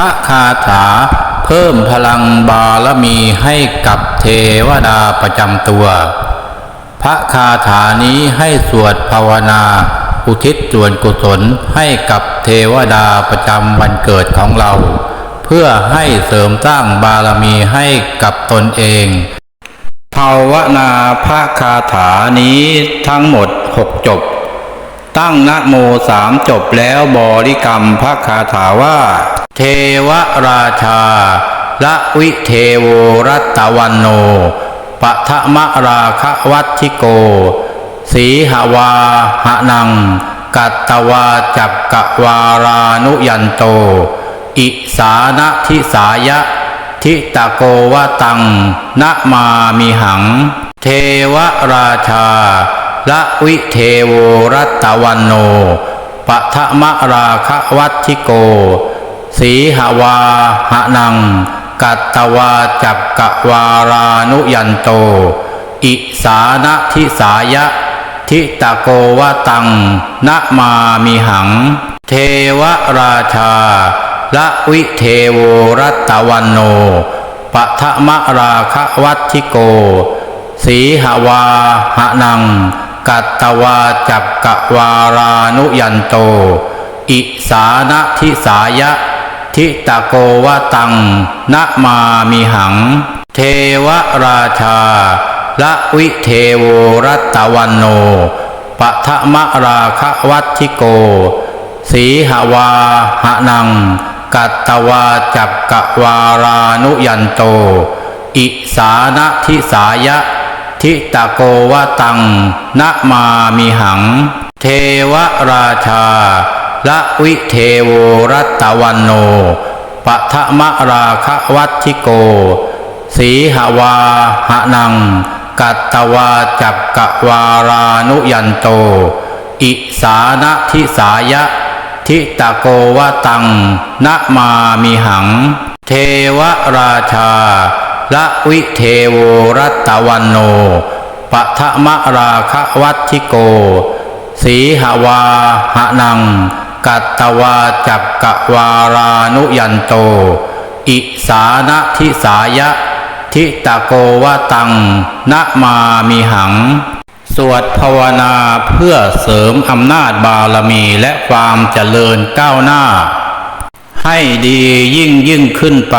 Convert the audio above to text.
ระคาถา เพิ่มพลังบารมีให้กับเทวดาประจำตัว พระคาถานี้ให้สวดภาวนา อุทิศส่วนกุศลให้กับเทวดาประจำวันเกิดของเรา เพื่อให้เสริมสร้างบารมีให้กับตนเองภาวนาพระคาถานี้ทั้งหมดหกจบ ตั้งนะโมสามจบแล้วบริกรรมพระคาถาว่า เทวราชาละวิเทโวรัตวันโนปะทะมะราคะวัชิโก สีหวาหะนัง กัตตวาจักกะวารานุยันโต อิสานทิสายะ ทิตะโกวะตังนะมามิหัง เทวราชาละวิเทโวรัตตวันโนปะทะมะราคะวัชิโก สีหวาหะนัง กัตตวาจักกะวารานุยันโต อิสานทิสายะ ทิตะโกวะตังนะมามิหัง เทวราชาละวิเทโวรัตวันโนปะทะมะราคะวัชิโก สีหวาหะนัง กัตตวาจักกะวารานุยันโต อิสานทิสายะ ทิตะโกวะตังนะมามิหัง เทวราชาละวิเทโวรัตวันโนปะทะมะราคะวัชิโก สีหวาหะนัง กัตตวาจักกวารานุยันโต อิสานทิสายะ ทิตะโกวะตังนะมามิหัง เทวราชา ละวิเทโวรัตตวันโนปะทะมะราคะวัชิโก สีหวาหะนัง กัตตวาจักกะวารานุยันโต อิสานทิสายะ ทิตะโกวะตังนะมามิหัง เทวราชาละวิเทโวรัตตวันโนปะทะมะราคะวัชิโก สีหวาหะนัง กัตตวาจักกะวารานุยันโต อิสานทิสายะ ทิตะโกวะตังนะมามิหัง สวดภาวนาเพื่อเสริมอำนาจบารมีและความเจริญก้าวหน้า ให้ดียิ่งยิ่งขึ้นไป